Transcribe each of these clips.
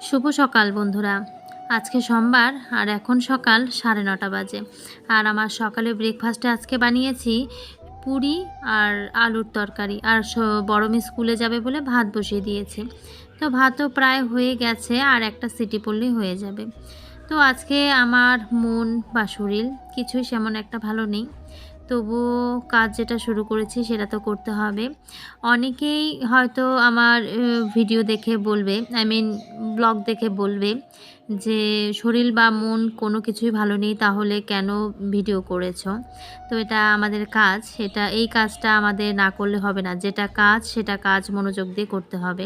শুভ সকাল বন্ধুরা। আজকে সোমবার আর এখন সকাল সাড়ে নটা বাজে। আর আমার সকালে ব্রেকফাস্টে আজকে বানিয়েছি পুরি আর আলুর তরকারি। আর বড় মেয়ে স্কুলে যাবে বলে ভাত বসিয়ে দিয়েছে। তো ভাতও প্রায় হয়ে গেছে আর একটা সিটি পড়লেই হয়ে যাবে। তো আজকে আমার মন বা শরীর কিছুই সেমন একটা ভালো নেই। তবুও কাজ যেটা শুরু করেছি সেটা তো করতে হবে। অনেকেই হয়তো আমার ভিডিও দেখে বলবে আই মিন ব্লগ দেখে বলবে যে, শরীর বা মন কোনো কিছুই ভালো নেই, তাহলে কেন ভিডিও করেছ? তো এটা আমাদের কাজ, সেটা, এই কাজটা আমাদের না করলে হবে না। যেটা কাজ, সেটা কাজ মনোযোগ দিয়ে করতে হবে।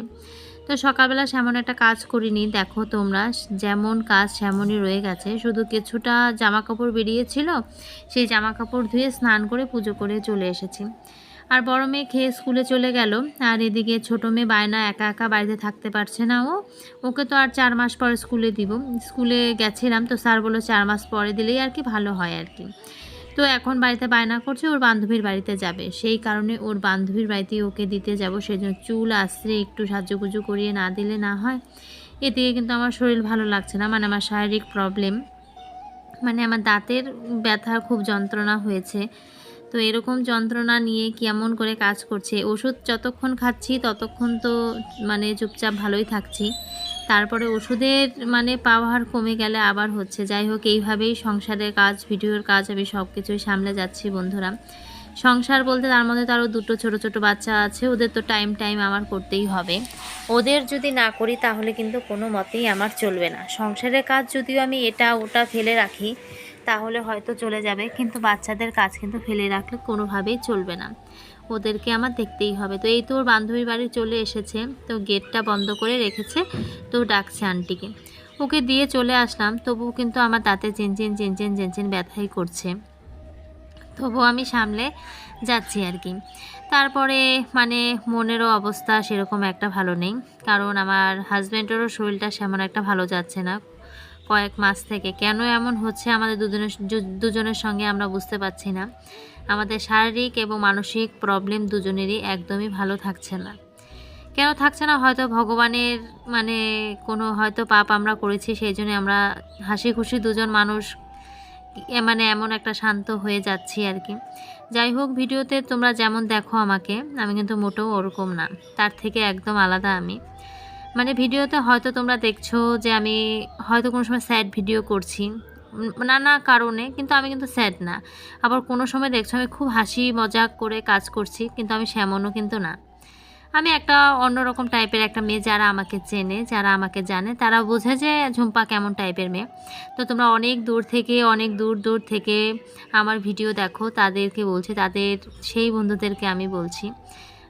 তো সকালবেলা সেমন একটা কাজ করিনি। দেখো তোমরা, যেমন কাজ সেমনই রয়ে গেছে। শুধু কিছুটা জামা কাপড় বেরিয়েছিল, সেই জামা কাপড় ধুয়ে স্নান করে পুজো করে চলে এসেছি। আর বড় মেয়ে খেয়ে স্কুলে চলে গেল। আর এদিকে ছোটো মেয়ে বায়না একা একা বাড়িতে থাকতে পারছে না ও। ওকে তো আর চার মাস পরে স্কুলে দিব। স্কুলে গেছিলাম তো স্যার বলল চার মাস পরে দিলেই আর কি ভালো হয় আর কি। তো এখন বাড়িতে বায়না করছে, ওর বান্ধবীর বাড়িতে যাবে। সেই কারণে ওর বান্ধবীর বাড়িতে ওকে দিতে যাব সেই জন্য চুল আশ্রে একটু সাজুগুজু করিয়ে না দিলে না হয়। এদিকে কিন্তু আমার শরীর ভালো লাগছে না মানে আমার শারীরিক প্রবলেম মানে আমার দাঁতের ব্যথা খুব যন্ত্রণা হয়েছে। তো এরকম যন্ত্রণা নিয়ে কেমন করে কাজ করছে? ওষুধ যতক্ষণ খাচ্ছি, ততক্ষণ তো মানে চুপচাপ ভালোই থাকছি। তারপরে ওষুধের মানে পাওয়ার কমে গেলে আবার হচ্ছে। যাই হোক, এইভাবেই সংসারের কাজ, ভিডিওর কাজ আমি সব কিছুই সামলে যাচ্ছি বন্ধুরা। সংসার বলতে তার মধ্যে তারও দুটো ছোট ছোট বাচ্চা আছে, ওদের তো টাইম টাইম আমার করতেই হবে। ওদের যদি না করি তাহলে কিন্তু কোনো মতেই আমার চলবে না। সংসারের কাজ যদিও আমি এটা ওটা ফেলে রাখি, তাহলে হয়তো চলে যাবে, কিন্তু বাচ্চাদের কাজ কিন্তু ফেলে রাখলে কোনোভাবেই চলবে না। ওদেরকে আমার দেখতেই হবে। তো এই তো ওর বান্ধবীর বাড়ি চলে এসেছে। তো গেটটা বন্ধ করে রেখেছে। তো ডাকছে আন্টিকে। ওকে দিয়ে চলে আসলাম। তবুও কিন্তু আমার দাঁতে চিনচিন চিনচিন চিনচিন ব্যথাই করছে। তবুও আমি সামলে যাচ্ছি আর কি। তারপরে মানে মনেরও অবস্থা সেরকম একটা ভালো নেই। কারণ আমার হাজব্যান্ডেরও শরীরটা সেমন একটা ভালো যাচ্ছে না। কয়েক মাস থেকে। কেন এমন হচ্ছে আমাদের দুজনের দুজনের সঙ্গে আমরা বুঝতে পারছি না। আমাদের শারীরিক এবং মানসিক প্রবলেম দুজনেরই একদমই ভালো থাকছে না। কেন থাকছে না? হয়তো ভগবানের মানে কোনো হয়তো পাপ আমরা করেছি, সেই জন্য আমরা হাসি খুশি দুজন মানুষ মানে এমন একটা শান্ত হয়ে যাচ্ছি আর কি। যাই হোক, ভিডিওতে তোমরা যেমন দেখো আমাকে, আমি কিন্তু মোটেও ওরকম না। তার থেকে একদম আলাদা আমি। মানে ভিডিওতে হয়তো তোমরা দেখছ যে আমি হয়তো কোনো সময় স্যাড ভিডিও করছি নানা কারণে, কিন্তু আমি কিন্তু স্যাড না। আবার কোনো সময় দেখছ আমি খুব হাসি মজাক করে কাজ করছি, কিন্তু আমি সেমনও কিন্তু না। আমি একটা অন্যরকম টাইপের একটা মেয়ে যারা আমাকে চেনে, যারা আমাকে জানে, তারা বোঝে যে ঝুম্পা কেমন টাইপের মেয়ে। তো তোমরা অনেক দূর থেকে, অনেক দূর দূর থেকে আমার ভিডিও দেখো, তাদেরকে বলছি, তাদের সেই বন্ধুদেরকে আমি বলছি।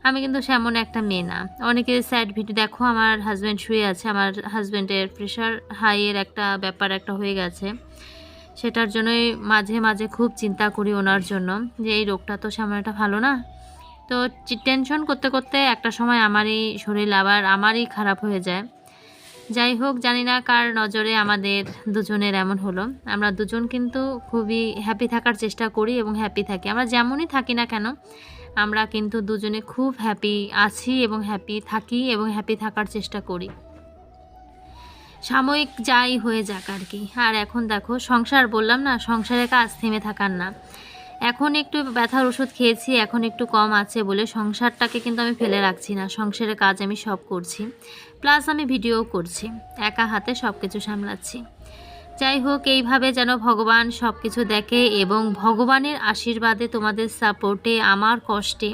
আমি কিন্তু সেমন একটা মেয়ে না। অনেকে স্যাড ভিডিও দেখো আমার হাজব্যান্ড শুয়ে আছে, আমার হাজব্যান্ডের প্রেশার হাইয়ের একটা ব্যাপার একটা হয়ে গেছে। সেটার জন্যই মাঝে মাঝে খুব চিন্তা করি ওনার জন্য যে এই রোগটা তো সেমন একটা ভালো না। তো টেনশন করতে করতে একটা সময় আমারই শরীর আবার আমারই খারাপ হয়ে যায়। যাই হোক, জানি না কার নজরে আমাদের দুজনের এমন হলো। আমরা দুজন কিন্তু খুবই হ্যাপি থাকার চেষ্টা করি এবং হ্যাপি থাকি। আমরা যেমনই থাকি না কেন আমরা কিন্তু দুজনে খুব হ্যাপি আছি এবং হ্যাপি থাকি এবং হ্যাপি থাকার চেষ্টা করি। সাময়িক যাই হয়ে যাক আর কি। আর এখন দেখো, সংসার বললাম না সংসারের কাজ থেমে থাকার না। এখন একটু ব্যথার ওষুধ খেয়েছি, এখন একটু কম আছে বলে সংসারটাকে কিন্তু আমি ফেলে রাখছি না, সংসারের কাজ আমি সব করছি। প্লাস আমি ভিডিও করছি, একা হাতে সব কিছু সামলাচ্ছি। যাই হোক, এইভাবে যেন ভগবান সব কিছু দেখে এবং ভগবানের আশীর্বাদে তোমাদের সাপোর্টে আমার কষ্টে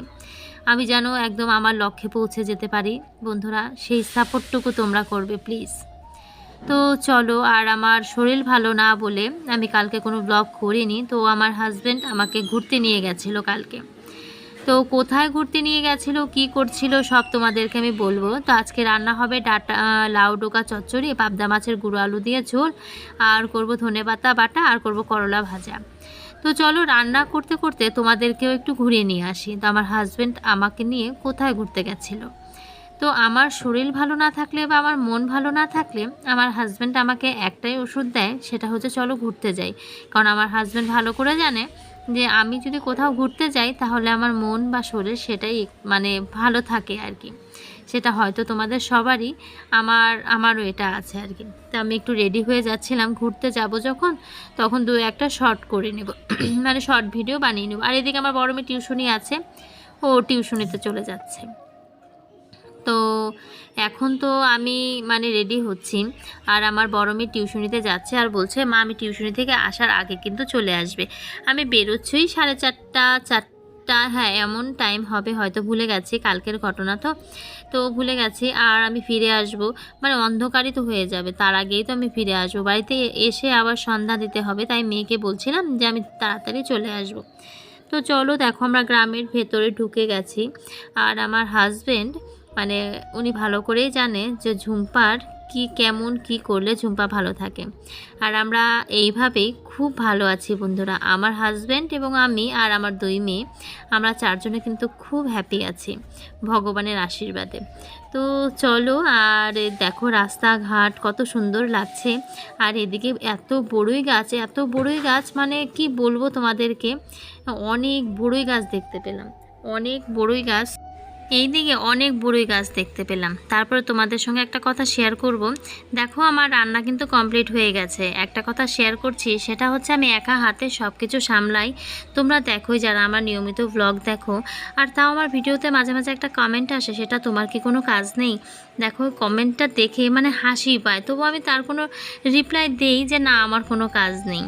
আমি যেন একদম আমার লক্ষ্যে পৌঁছে যেতে পারি। বন্ধুরা, সেই সাপোর্টটুকু তোমরা করবে, প্লিজ। তো চলো, আর আমার শরীর ভালো না বলে আমি কালকে কোনো ব্লগ করিনি, তো আমার হাজব্যান্ড আমাকে ঘুরতে নিয়ে গেছিল কালকে। তো কোথায় ঘুরতে নিয়ে গেছিল, কি করছিল, সব তোমাদেরকে আমি বলব। তো আজকে রান্না হবে ডাটা, লাউ ডোকা চচ্চড়ি, পাবদা মাছের গুঁড়ো আলু দিয়ে ঝোল, আর করব ধনে পাতা বাটা, আর করব করলা ভাজা। তো চলো রান্না করতে করতে তোমাদেরকেও একটু ঘুরিয়ে নিয়ে আসি। তো আমার হাজব্যান্ড আমাকে নিয়ে কোথায় ঘুরতে গেছিল। তো আমার শরীর ভালো না থাকলে বা আমার মন ভালো না থাকলে আমার হাজব্যান্ড আমাকে একটাই ওষুধ দেয়, সেটা হচ্ছে চলো ঘুরতে যাই। কারণ আমার হাজব্যান্ড ভালো করে জানে যে আমি যদি কোথাও ঘুরতে যাই, তাহলে আমার মন বা শরীর সেটাই মানে ভালো থাকে আর কি সেটা হয়তো তোমাদের সবারই, আমার, আমারও এটা আছে আর কি তো আমি একটু রেডি হয়ে যাচ্ছিলাম, ঘুরতে যাব যখন, তখন দু একটা শর্ট করে নেব। মানে শর্ট ভিডিও বানিয়ে নেব। আর এদিকে আমার বড় মেয়ে টিউশনই আছে, ও টিউশনিতে চলে যাচ্ছে। তো এখন তো আমি মানে রেডি হচ্ছি। আর আমার বড় মেয়ে টিউশনিতে যাচ্ছে আর বলছে, মা, আমি টিউশনি থেকে আসার আগে কিন্তু চলে আসবে। আমি বেরোচ্ছই সাড়ে চারটা চারটা হ্যাঁ এমন টাইম হবে, হয়তো ভুলে গেছি, কালকের ঘটনা তো। তো ভুলে গেছি আর আমি ফিরে আসব। মানে অন্ধকারই তো হয়ে যাবে, তার আগেই তো আমি ফিরে আসব। বাড়িতে এসে আবার সন্ধ্যা দিতে হবে, তাই মেয়েকে বলছিলাম যে আমি তাড়াতাড়ি চলে আসব। তো চলো দেখো, আমরা গ্রামের ভেতরে ঢুকে গেছি। আর আমার হাজবেন্ড মানে উনি ভালো করেই জানে যে ঝুম্পার কি কেমন কি করলে ঝুম্পা ভালো থাকে। আর আমরা এইভাবেই খুব ভালো আছি বন্ধুরা। আমার হাজব্যান্ড এবং আমি আর আমার দুই মেয়ে, আমরা চারজনে কিন্তু খুব হ্যাপি আছি ভগবানের আশীর্বাদে। তো চলো, আর দেখো রাস্তাঘাট কত সুন্দর লাগছে। আর এদিকে এত বড়ই গাছ, এত বড়ই গাছ মানে কি বলব তোমাদেরকে? অনেক বড়ই গাছ দেখতে পেলাম। অনেক বড়ই গাছ। এইদিকে অনেক বড়ই গাছ দেখতে পেলাম। তারপরে তোমাদের সঙ্গে একটা কথা শেয়ার করব। দেখো, আমার রান্না কিন্তু কমপ্লিট হয়ে গেছে। একটা কথা শেয়ার করছি, সেটা হচ্ছে আমি একা হাতে সব কিছু সামলাই। তোমরা দেখোই, যারা আমার নিয়মিত ব্লগ দেখো, আর তাও আমার ভিডিওতে মাঝে মাঝে একটা কমেন্ট আসে, সেটা তোমার কি কোনো কাজ নেই? দেখো কমেন্টটা দেখে মানে হাসি পায়। তবু আমি তার কোনো রিপ্লাই দেই যে, না, আমার কোনো কাজ নেই।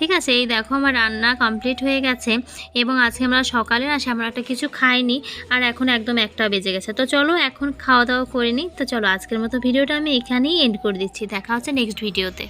ঠিক আছে? এই দেখো আমার রান্না কমপ্লিট হয়ে গেছে এবং আজকে আমরা সকালে আসে আমরা একটা কিছু খাইনি আর এখন একদম একটা বেজে গেছে। তো চলো এখন খাওয়া দাওয়া করে নিই। তো চলো আজকের মতো ভিডিওটা আমি এখানেই এন্ড করে দিচ্ছি। দেখা হচ্ছে নেক্সট ভিডিওতে